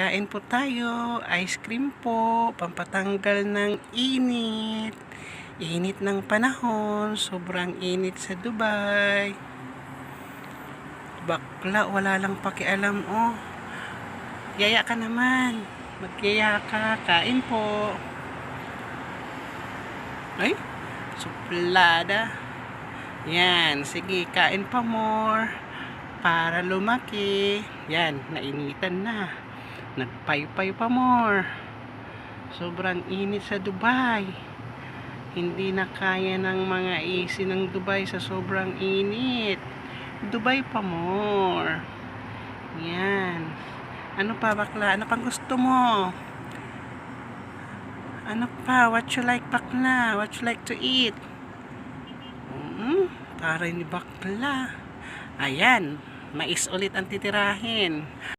Kain po tayo. Ice cream po. Pampatanggal ng init. Init ng panahon. Sobrang init sa Dubai. Bakla, wala lang pakialam. Oh, yaya ka naman. Magyaya ka. Kain po. Ay, suplada. Yan, sige, kain pa more. Para lumaki. Yan, nainitan na. Nagpaypay pa more. Sobrang init sa Dubai. Hindi na kaya ng mga AC ng Dubai sa sobrang init. Dubai pa more. Yan. Ano pa bakla? Ano pang gusto mo? Ano pa? What you like bakla? What you like to eat? Hmm, para ni bakla. Ayan, mais ulit ang titirahin.